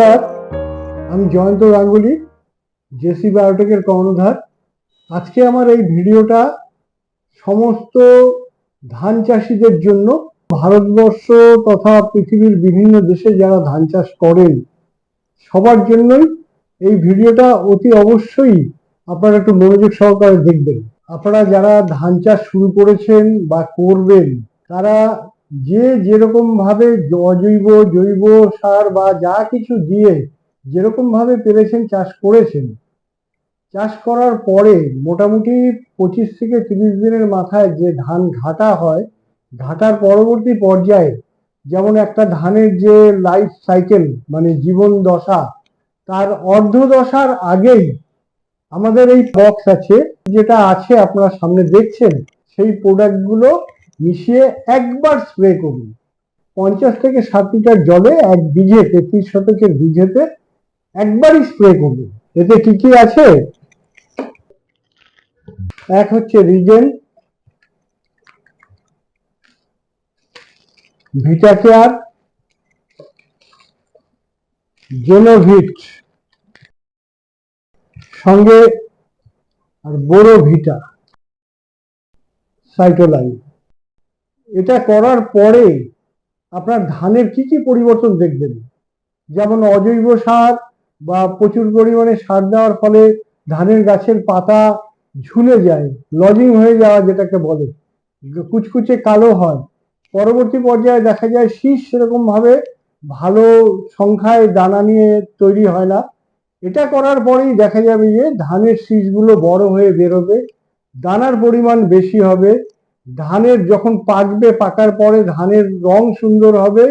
নমস্কার, আমি জয়ন্ত গাঙ্গুলি, জেসি বায়োটেকের কর্ণধার। আজকে আমার এই ভিডিওটা সমস্ত ধান চাষিদের জন্য, ভারতবর্ষ তথা পৃথিবীর বিভিন্ন দেশে যারা ধান চাষ করেন, সবার জন্যই এই ভিডিওটা অতি অবশ্যই আপনারা একটু মনোযোগ সহকারে দেখবেন। আপনারা যারা ধান চাষ শুরু করেছেন বা করবেন, তারা যে যেরকম ভাবে অজৈব, জৈব সার বা যা কিছু দিয়ে যেরকম ভাবে পেরেছেন, চাষ করেছেন, চাষ করার পরে মোটামুটি পঁচিশ থেকে তিরিশ দিনের মাথায় যে ধান ঘাটা হয়, ঘাটার পরবর্তী পর্যায়ে যেমন একটা ধানের যে লাইফ সাইকেল মানে জীবন দশা, তার অর্ধ দশার আগেই আমাদের এই বক্স আছে, যেটা আছে আপনারা সামনে দেখছেন, সেই প্রোডাক্টগুলো মিশিয়ে একবার স্প্রে করুন। পঞ্চাশ থেকে ষাট লিটার জলে এক বিঘে তেত্রিশ শতকের বিঘেতে একবারই স্প্রে করুন। এতে কি কি আছে? এক হচ্ছে রিজেন ভিটা কেয়ার, জেনোভিট, সঙ্গে আর বোরো ভিটা, সাইটোলাইন। এটা করার পরে আপনার ধানের কি কি পরিবর্তন দেখবেন? যেমন অজৈব সার বা প্রচুর পরিমাণে সার দেওয়ার ফলে ধানের গাছের পাতা ঝুলে যায়, লজিং হয়ে যাওয়া যেটাকে বলে, কুচকুচে কালো হয়। পরবর্তী পর্যায়ে দেখা যায় শীষ সেরকম ভাবে ভালো সংখ্যায় দানা নিয়ে তৈরি হয় না। এটা করার পরেই দেখা যাবে যে ধানের শীষগুলো বড় হয়ে বেরোবে, দানার পরিমাণ বেশি হবে ধানের যখন পাকবে, পাকার পরে ধানের রং সুন্দর হবে,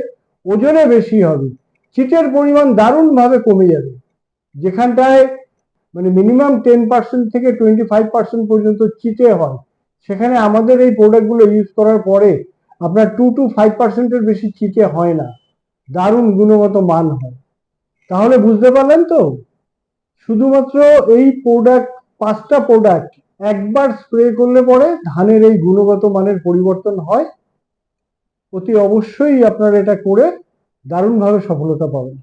ওজনে বেশি হবে চিটের পরিমাণ দারুণভাবে কমে যাবে। যেখানটায় মানে মিনিমাম টেন পার্সেন্ট থেকে টোয়েন্টি ফাইভ পার্সেন্ট পর্যন্ত চিটে হয়, সেখানে আমাদের এই প্রোডাক্টগুলো ইউজ করার পরে আপনার টু টু ফাইভ পার্সেন্টের বেশি চিটে হয় না, দারুণ গুণগত মান হয়। তাহলে বুঝতে পারলেন তো? শুধুমাত্র এই প্রোডাক্ট পাঁচটা প্রোডাক্ট একবার স্প্রে করলে পরে ধানের এই গুণগত মানের পরিবর্তন হয়। অতি অবশ্যই আপনারা এটা করে দারুণভাবে সফলতা পাবেন।